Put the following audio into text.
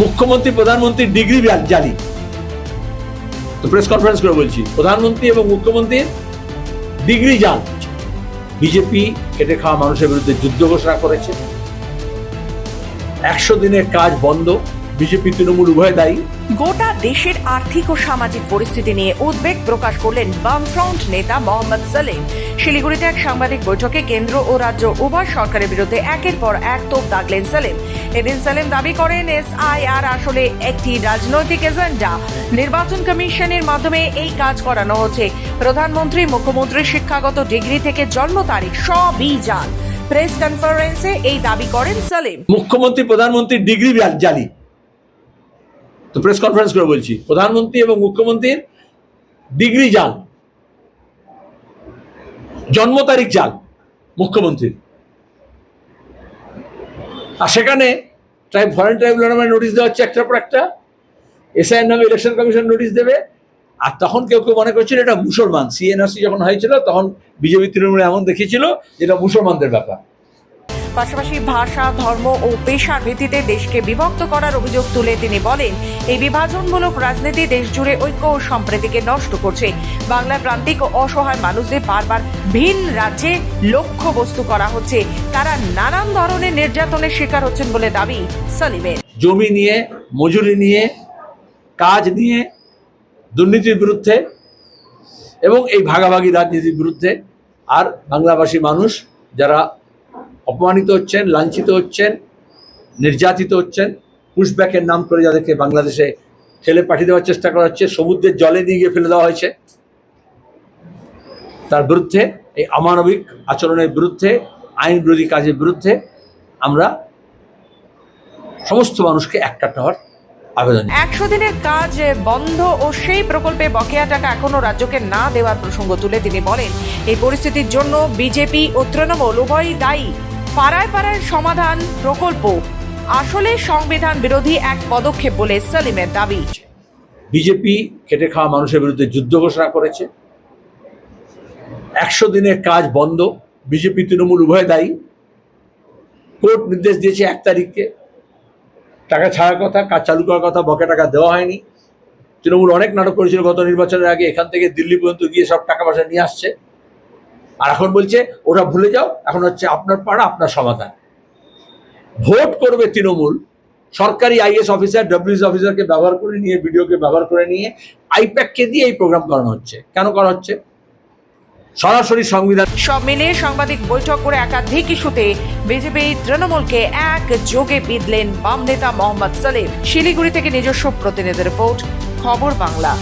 মুখ্যমন্ত্রী প্রধানমন্ত্রীর ডিগ্রি জালি তো প্রেস কনফারেন্স করে বলছি, প্রধানমন্ত্রী এবং মুখ্যমন্ত্রীর ডিগ্রি জাল বিজেপি কেটে খাওয়া মানুষের বিরুদ্ধে যুদ্ধ ঘোষণা করেছে। একশো দিনের কাজ বন্ধ। বিজেপি তৃণমূল উভয় দায়ী। গোটা দেশের আর্থিক ও সামাজিক পরিস্থিতি নিয়ে উদ্বেগ প্রকাশ করলেন বামফ্রন্ট নেতা মোহাম্মদ সালেম। শিলিগুড়িতে এক সাংবাদিক বৈঠকে কেন্দ্র ও রাজ্য উভয় সরকারের বিরুদ্ধে একের পর এক তোপ দাগলেন সালেম। এদিন সালেম দাবি করেন এসআইআর আসলে একটি রাজনৈতিক এজেন্ডা। নির্বাচন কমিশনের মাধ্যমে এই কাজ করানো হচ্ছে। প্রধানমন্ত্রী মুখ্যমন্ত্রীর শিক্ষাগত ডিগ্রি থেকে জন্ম তারিখ সবই জাল প্রেস কনফারেন্সে এই দাবি করেন সালেম। মুখ্যমন্ত্রী প্রধানমন্ত্রীর ডিগ্রি জালি। তো প্রেস কনফারেন্স করে বলছি, প্রধানমন্ত্রী এবং মুখ্যমন্ত্রীর ডিগ্রি জাল। জন্ম তারিখ জাল, মুখ্যমন্ত্রীর। আর সেখানে ট্রাইব ফরেন ট্রাইব্যুনাল নামে নোটিশ দেওয়া হচ্ছে একটার পর একটা এসআইএর নামে ইলেকশন কমিশন নোটিশ দেবে। আর তখন কেউ কেউ মনে করছিল এটা মুসলমান। সিএনআরসি যখন হয়েছিল, তখন বিজেপি তৃণমূল এমন দেখিয়েছিল যেটা মুসলমানদের ব্যাপার। পাশাপাশি ভাষা, ধর্ম ও পেশার ভিত্তিতে দেশকে বিভক্ত করার অভিযোগ তুলে তিনি বলেন, এই বিভাজনমূলক রাজনীতি দেশ জুড়ে ঐক্য ও সম্প্রীতিকে নষ্ট করছে। বাংলার প্রান্তিক ও অসহায় মানুষদের বারবার ভিন রাজ্যে লক্ষ্য বস্তু করা হচ্ছে। তারা নানান ধরনের নির্যাতনের শিকার হচ্ছেন বলে দাবি সালিমের। জমি নিয়ে, মজুরি নিয়ে, কাজ নিয়ে, দুর্নীতির বিরুদ্ধে এবং এই ভাগাভাগি রাজনীতির বিরুদ্ধে আর বাংলাভাষী মানুষ যারা অপমানিত হচ্ছেন, লাঞ্ছিত হচ্ছেন, নির্যাতিত হচ্ছেন পুশব্যাকের নাম করে যাদেরকে বাংলাদেশে ঠেলে পাঠিয়ে দেওয়ার চেষ্টা করা হচ্ছে সমুদ্রের জলে নিয়ে গিয়ে ফেলে দেওয়া হয়েছে। তার বিরুদ্ধে, এই অমানবিক আচরণের বিরুদ্ধে আইন বিরোধী কাজের বিরুদ্ধে আমরা সমস্ত মানুষকে একটা হওয়ার আবেদন একশো দিনের কাজ বন্ধ ও সেই প্রকল্পে বকেয়া টাকা এখনও রাজ্যকে না দেওয়ার প্রসঙ্গ তুলে তিনি বলেন, এই পরিস্থিতির জন্য বিজেপি ও তৃণমূল উভয়ই দায়ী। পাড়ায় পাড়ায় সমাধান প্রকল্প। আসলে সংবিধান বিরোধী এক পদক্ষেপ বলে সালিমের দাবি। বিজেপি খেটে খাওয়া মানুষের বিরুদ্ধে যুদ্ধ ঘোষণা করেছে। একশো দিনের কাজ বন্ধ, বিজেপি, তৃণমূল উভয় দায়ী। কোর্ট নির্দেশ দিয়েছে এক তারিখকে। টাকা ছাড়ার কথা, কাজ চালু করার কথা, বকে টাকা দেওয়া হয়নি। তৃণমূল অনেক নাটক করেছিল গত নির্বাচনের আগে, এখান থেকে দিল্লি পর্যন্ত গিয়ে সব টাকা পয়সা নিয়ে আসছে। আর এখন বলছে ওটা ভুলে যাও, এখন হচ্ছে আপনার পাড়া, আপনার সমাধান। ভোট করবে তৃণমূল, সরকারি আইএস অফিসার ডব্লিউএস অফিসারকে ব্যবহার করে নিয়ে ভিডিওকে ব্যবহার করে নিয়ে আইপ্যাককে দিয়ে এই প্রোগ্রাম করানো হচ্ছে। কেন করা হচ্ছে? সরাসরি সংবিধান সব মিলিয়ে সাংবাদিক বৈঠক করে একাধিক ইস্যুতে বিজেপি তৃণমূলকে এক যোগে বিঁধলেন বাম নেতা মোহাম্মদ সালেম। শিলিগুড়ি থেকে নিজস্ব প্রতিনিধি রিপোর্ট, খবর বাংলা।